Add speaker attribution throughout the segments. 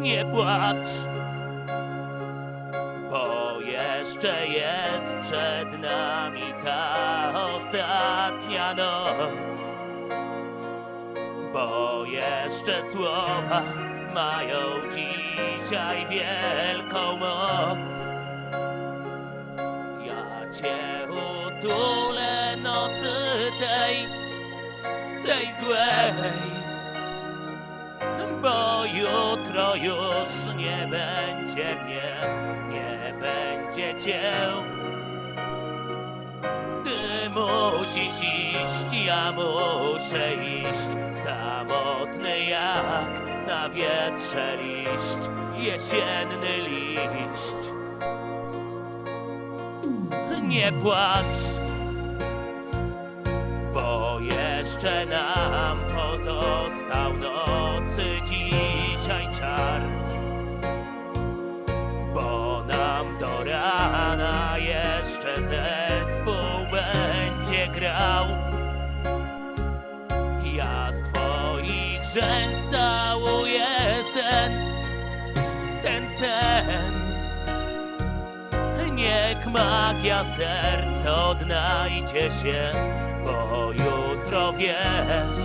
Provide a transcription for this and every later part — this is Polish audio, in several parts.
Speaker 1: nie płacz, bo jeszcze jest przed nami ta ostatnia noc. Bo jeszcze słowa mają dzisiaj wielką moc. Ja cię utulę nocy tej, tej złej. Bo jutro już nie będzie mnie, nie będzie cię. Ty musisz iść, ja muszę iść, samotny jak na wietrze liść, jesienny liść. Nie płacz, bo jeszcze nam pozostał nocy grał. Ja z twoich rzęs całuję sen, ten sen. Niech magia serc odnajdzie się, bo jutro wiesz.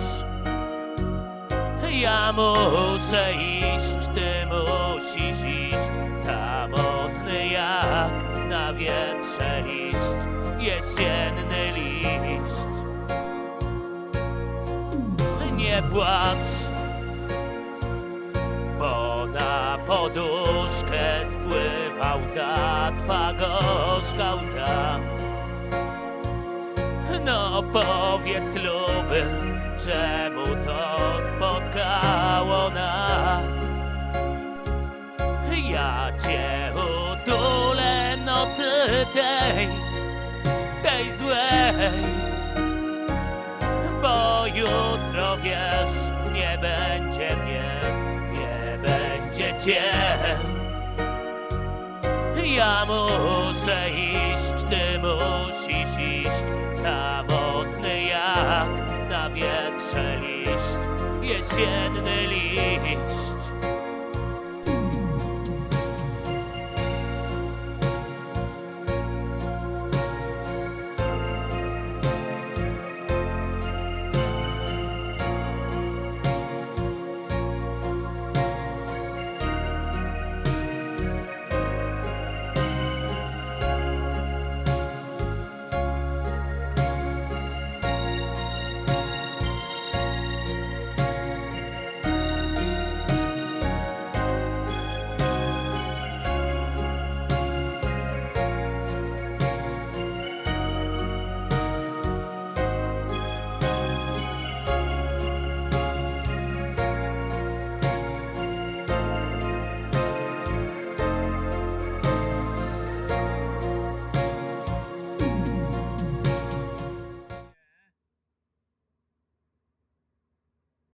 Speaker 1: Ja muszę iść, ty musisz iść, samotny jak na wietrze liść, jesienny Nie płacz, bo na poduszkę spływał za twa gorzka. No powiedz luby, czemu to spotkało nas? Ja cię utulę nocy tej, tej złej, jutro wiesz, nie będzie mnie, nie będzie cię. Ja muszę iść, ty musisz iść, samotny jak na wietrze liść, jesienny liść.